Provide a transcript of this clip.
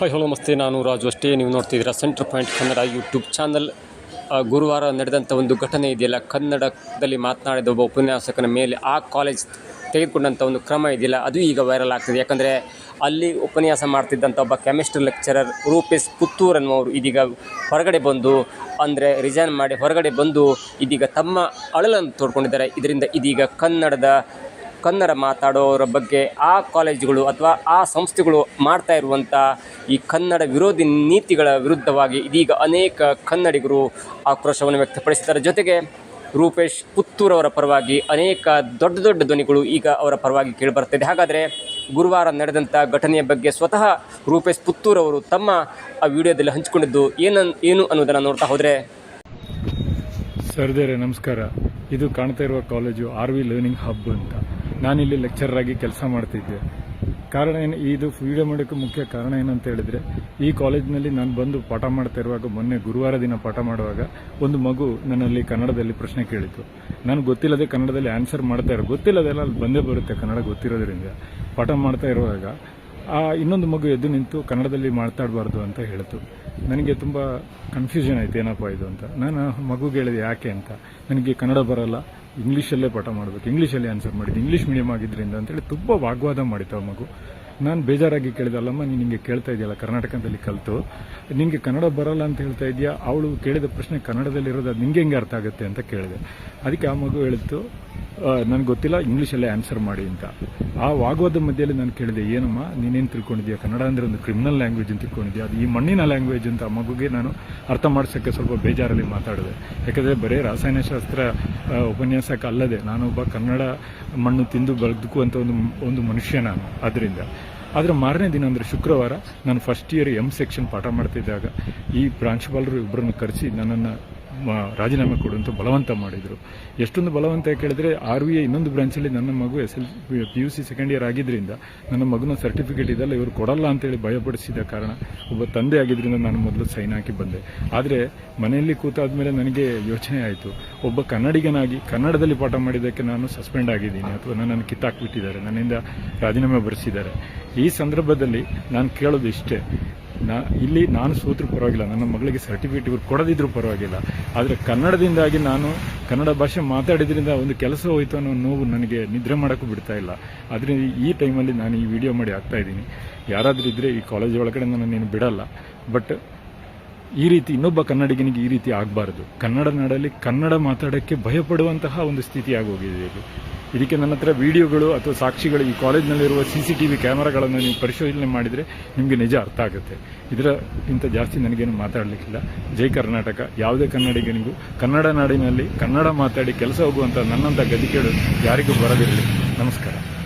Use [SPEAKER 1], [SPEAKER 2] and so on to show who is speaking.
[SPEAKER 1] Hi hello ನಮಸ್ತೆ, ನಾನು ರಾಜು ಅಷ್ಟೇ. ನೀವು ನೋಡ್ತಿದ್ದೀರಾ centre point Kannada YouTube channel. ಗುರುವಾರ ನಡೆದಂಥ ಒಂದು ಘಟನೆ ಇದೆಯಲ್ಲ, ಕನ್ನಡದಲ್ಲಿ ಮಾತನಾಡಿದ ಒಬ್ಬ ಉಪನ್ಯಾಸಕನ ಮೇಲೆ ಆ ಕಾಲೇಜ್ ತೆಗೆದುಕೊಂಡಂಥ ಒಂದು ಕ್ರಮ ಇದೆಯಲ್ಲ, ಅದು ಈಗ ವೈರಲ್ ಆಗ್ತಿದೆ. ಯಾಕಂದರೆ ಅಲ್ಲಿ ಉಪನ್ಯಾಸ ಮಾಡ್ತಿದ್ದಂಥ ಒಬ್ಬ ಕೆಮಿಸ್ಟ್ರಿ ಲೆಕ್ಚರರ್ ರೂಪೇಶ್ ಪುತ್ತೂರ್ ಅನ್ನುವರು ಇದೀಗ ಹೊರಗಡೆ ಬಂದು, ಅಂದರೆ ರಿಸೈನ್ ಮಾಡಿ ಹೊರಗಡೆ ಬಂದು ಇದೀಗ ತಮ್ಮ ಅಳಲನ್ನು ತೋಡ್ಕೊಂಡಿದ್ದಾರೆ. ಇದರಿಂದ ಇದೀಗ ಕನ್ನಡದ ಕನ್ನಡ ಮಾತಾಡೋರ ಬಗ್ಗೆ ಆ ಕಾಲೇಜುಗಳು ಅಥವಾ ಆ ಸಂಸ್ಥೆಗಳು ಮಾಡ್ತಾ ಇರುವಂಥ ಈ ಕನ್ನಡ ವಿರೋಧಿ ನೀತಿಗಳ ವಿರುದ್ಧವಾಗಿ ಇದೀಗ ಅನೇಕ ಕನ್ನಡಿಗರು ಆಕ್ರೋಶವನ್ನು ವ್ಯಕ್ತಪಡಿಸಿದ್ದಾರೆ. ಜೊತೆಗೆ ರೂಪೇಶ್ ಪುತ್ತೂರವರ ಪರವಾಗಿ ಅನೇಕ ದೊಡ್ಡ ದೊಡ್ಡ ಧ್ವನಿಗಳು ಈಗ ಅವರ ಪರವಾಗಿ ಕೇಳಿಬರ್ತಿದೆ ಹಾಗಾದರೆ ಗುರುವಾರ ನಡೆದಂಥ ಘಟನೆಯ ಬಗ್ಗೆ ಸ್ವತಃ ರೂಪೇಶ್ ಪುತ್ತೂರವರು ತಮ್ಮ ಆ ವಿಡಿಯೋದಲ್ಲಿ ಹಂಚಿಕೊಂಡಿದ್ದು ಏನನ್ ಏನು ಅನ್ನೋದನ್ನು ನೋಡ್ತಾ ಹೋದರೆ.
[SPEAKER 2] ಸರ್ದೇರೆ ನಮಸ್ಕಾರ. ಇದು ಕಾಣ್ತಾ ಇರುವ college R V learning hub ಅಂತ. ನಾನಿಲ್ಲಿ ಲೆಕ್ಚರರ್ ಆಗಿ ಕೆಲಸ ಮಾಡ್ತಿದ್ದೆ. ಕಾರಣ ಏನು, ಇದು ವಿಡಿಯೋ ಮಾಡೋಕ್ಕೆ ಮುಖ್ಯ ಕಾರಣ ಏನಂತ ಹೇಳಿದ್ರೆ, ಈ ಕಾಲೇಜಿನಲ್ಲಿ ನಾನು ಬಂದು ಪಾಠ ಮಾಡ್ತಾ ಇರುವಾಗ, ಮೊನ್ನೆ ಗುರುವಾರ ದಿನ ಪಾಠ ಮಾಡುವಾಗ, ಒಂದು ಮಗು ನನ್ನಲ್ಲಿ ಕನ್ನಡದಲ್ಲಿ ಪ್ರಶ್ನೆ ಕೇಳಿತು. ನಾನು ಗೊತ್ತಿಲ್ಲದೆ ಕನ್ನಡದಲ್ಲಿ ಆನ್ಸರ್ ಮಾಡ್ತಾ ಇರೋ, ಗೊತ್ತಿಲ್ಲದೆಲ್ಲ ಅಲ್ಲಿ ಬಂದೇ ಬರುತ್ತೆ ಕನ್ನಡ ಗೊತ್ತಿರೋದ್ರಿಂದ. ಪಾಠ ಮಾಡ್ತಾ ಇರುವಾಗ, ಆ ಇನ್ನೊಂದು ಮಗು ಎದ್ದು ನಿಂತು ಕನ್ನಡದಲ್ಲಿ ಮಾತಾಡಬಾರ್ದು ಅಂತ ಹೇಳಿತು. ನನಗೆ ತುಂಬ ಕನ್ಫ್ಯೂಷನ್ ಆಯ್ತು, ಏನಪ್ಪ ಇದು ಅಂತ. ನಾನು ಮಗುಗೆ ಹೇಳಿದೆ, ಯಾಕೆ ಅಂತ. ನನಗೆ ಕನ್ನಡ ಬರಲ್ಲ. ಇಂಗ್ಲೀಷಲ್ಲೇ ಪಾಠ ಮಾಡಬೇಕು. ಇಂಗ್ಲೀಷಲ್ಲಿ ಆನ್ಸರ್ ಮಾಡಿದ್ದು. ಇಂಗ್ಲೀಷ್ ಮೀಡಿಯಂ ಆಗಿದ್ದರಿಂದ ಅಂತೇಳಿ ತುಂಬ ವಾಗ್ವಾದ ಮಾಡಿತ್ತು ಆ ಮಗು. ನಾನು ಬೇಜಾರಾಗಿ ಕೇಳಿದೆ, ಅಲ್ಲಮ್ಮ, ನೀನು ಹಿಂಗೆ ಕೇಳ್ತಾ ಇದೆಯಲ್ಲ, ಕರ್ನಾಟಕದಲ್ಲಿ ಕಲಿತು. ನಿಮಗೆ ಕನ್ನಡ ಬರಲ್ಲ ಅಂತ ಹೇಳ್ತಾ ಇದೆಯಾ? ಅವಳು ಕೇಳಿದ ಪ್ರಶ್ನೆ ಕನ್ನಡದಲ್ಲಿರೋದು, ಅದು ನಿಂಗೆ ಹೆಂಗೆ ಅರ್ಥ ಆಗುತ್ತೆ? ಅಂತ ಕೇಳಿದೆ. ಅದಕ್ಕೆ ಆ ಮಗು ಹೇಳಿತ್ತು ನನಗೆ ಗೊತ್ತಿಲ್ಲ, ಇಂಗ್ಲೀಷಲ್ಲೇ ಆನ್ಸರ್ ಮಾಡಿ ಅಂತ. ಆ ವಾಗ್ವಾದ ಮಧ್ಯದಲ್ಲಿ ನಾನು ಕೇಳಿದೆ, ಏನಮ್ಮ, ನೀನೇನು ತಿಳ್ಕೊಂಡಿದ್ಯಾ? ಕನ್ನಡ ಅಂದರೆ ಒಂದು ಕ್ರಿಮಿನಲ್ ಲ್ಯಾಂಗ್ವೇಜ್ ಅಂತ ತಿಳ್ಕೊಂಡಿದ್ಯಾ? ಅದು ಈ ಮಣ್ಣಿನ ಲ್ಯಾಂಗ್ವೇಜ್ ಅಂತ ಮಗುಗೆ ನಾನು ಅರ್ಥ ಮಾಡಿಸೋಕ್ಕೆ ಸ್ವಲ್ಪ ಬೇಜಾರಲ್ಲಿ ಮಾತಾಡಿದೆ. ಯಾಕಂದರೆ ಬರೀ ರಾಸಾಯನಶಾಸ್ತ್ರ ಉಪನ್ಯಾಸಕ್ಕೆ ಉಪನ್ಯಾಸಕ ಅಲ್ಲದೆ ನಾನೊಬ್ಬ ಕನ್ನಡ ಮಣ್ಣು ತಿಂದು ಬದುಕುವಂಥ ಒಂದು ಒಂದು ಮನುಷ್ಯ ನಾನು ಅದರಿಂದ ಆದರೆ ಮಾರನೇ ದಿನ ಅಂದರೆ ಶುಕ್ರವಾರ ನಾನು ಫಸ್ಟ್ ಇಯರ್ ಎಂ ಸೆಕ್ಷನ್ ಪಾಠ ಮಾಡ್ತಿದ್ದಾಗ ಈ ಪ್ರಾಂಶುಪಾಲರು ಇಬ್ಬರನ್ನು ಕರೆಸಿ ನನ್ನನ್ನು ರಾಜೀನಾಮೆ ಕೊಡುವಂತ ಬಲವಂತ ಮಾಡಿದರು. ಎಷ್ಟೊಂದು ಬಲವಂತ ಕೇಳಿದ್ರೆ ಆರ್ ವಿ ಇನ್ನೊಂದು ಬ್ರಾಂಚಲ್ಲಿ ನನ್ನ ಮಗು S L P U C second year ಆಗಿದ್ದರಿಂದ ನನ್ನ ಮಗನ ಸರ್ಟಿಫಿಕೇಟ್ ಇದೆಲ್ಲ ಇವರು ಕೊಡಲ್ಲ ಅಂತೇಳಿ ಭಯಪಡಿಸಿದ ಕಾರಣ ಒಬ್ಬ ತಂದೆ ಆಗಿದ್ದರಿಂದ ನಾನು ಮೊದಲು ಸೈನ್ ಹಾಕಿ ಬಂದೆ. ಆದರೆ ಮನೆಯಲ್ಲಿ ಕೂತಾದ್ಮೇಲೆ ನನಗೆ ಯೋಚನೆ ಆಯಿತು. ಒಬ್ಬ ಕನ್ನಡಿಗನಾಗಿ, ಕನ್ನಡದಲ್ಲಿ ಪಾಠ ಮಾಡಿದ್ದಕ್ಕೆ ನಾನು ಸಸ್ಪೆಂಡ್ ಆಗಿದ್ದೀನಿ ಅಥವಾ ನನ್ನನ್ನು ಕಿತ್ತಾಕ್ಬಿಟ್ಟಿದ್ದಾರೆ, ನನ್ನಿಂದ ರಾಜೀನಾಮೆ ಬರೆಸಿದ್ದಾರೆ. ಈ ಸಂದರ್ಭದಲ್ಲಿ ನಾನು ಕೇಳೋದು ಇಷ್ಟೇ. ನಾ ಇಲ್ಲಿ ನಾನು ಸೋತ್ರೂ ಪರವಾಗಿಲ್ಲ. ನನ್ನ ಮಗಳಿಗೆ ಸರ್ಟಿಫಿಕೇಟ್ ಇವ್ರು ಕೊಡದಿದ್ರು ಪರವಾಗಿಲ್ಲ. ಆದರೆ ಕನ್ನಡದಿಂದಾಗಿ ನಾನು ಕನ್ನಡ ಭಾಷೆ ಮಾತಾಡಿದ್ರಿಂದ ಒಂದು ಕೆಲಸ ಹೋಯಿತು ಅನ್ನೋ ನೋವು ನನಗೆ ನಿದ್ರೆ ಮಾಡೋಕ್ಕೂ ಬಿಡ್ತಾ ಇಲ್ಲ. ಅದರಿಂದ ಈ ಟೈಮಲ್ಲಿ ನಾನು ಈ ವಿಡಿಯೋ ಮಾಡಿ ಆಗ್ತಾ ಇದ್ದೀನಿ. ಯಾರಾದರೂ ಇದ್ದರೆ ಈ ಕಾಲೇಜ್ ಒಳಗಡೆ ನಾನು ನೀನು ಬಿಡಲ್ಲ. ಬಟ್ ಈ ರೀತಿ ಇನ್ನೊಬ್ಬ ಕನ್ನಡಿಗನಿಗೆ ಈ ರೀತಿ ಆಗಬಾರ್ದು. ಕನ್ನಡ ನಾಡಲ್ಲಿ ಕನ್ನಡ ಮಾತಾಡೋಕ್ಕೆ ಭಯಪಡುವಂತಹ ಒಂದು ಸ್ಥಿತಿ ಆಗೋಗಿದೆ ಇದು ಇದಕ್ಕೆ ನನ್ನ ಹತ್ರ ವಿಡಿಯೋಗಳು ಅಥವಾ ಸಾಕ್ಷಿಗಳು ಈ ಕಾಲೇಜ್ನಲ್ಲಿರುವ ಸಿ ಸಿ ಟಿ ವಿ ಕ್ಯಾಮರಾಗಳನ್ನು ನೀವು ಪರಿಶೋಧನೆ ಮಾಡಿದರೆ ನಿಮಗೆ ನಿಜ ಅರ್ಥ ಆಗುತ್ತೆ. ಇದರ ಇಂಥ ಜಾಸ್ತಿ ನನಗೇನು ಮಾತಾಡಲಿಕ್ಕಿಲ್ಲ. ಜೈ ಕರ್ನಾಟಕ. ಯಾವುದೇ ಕನ್ನಡಿಗನಿಗೂ, ಕನ್ನಡ ನಾಡಿನಲ್ಲಿ ಕನ್ನಡ ಮಾತಾಡಿ ಕೆಲಸ ಹೋಗುವಂಥ ನನ್ನಂಥ ಗದಿಕೆಗಳು ಯಾರಿಗೂ ಬರದಿರಲಿ. ನಮಸ್ಕಾರ.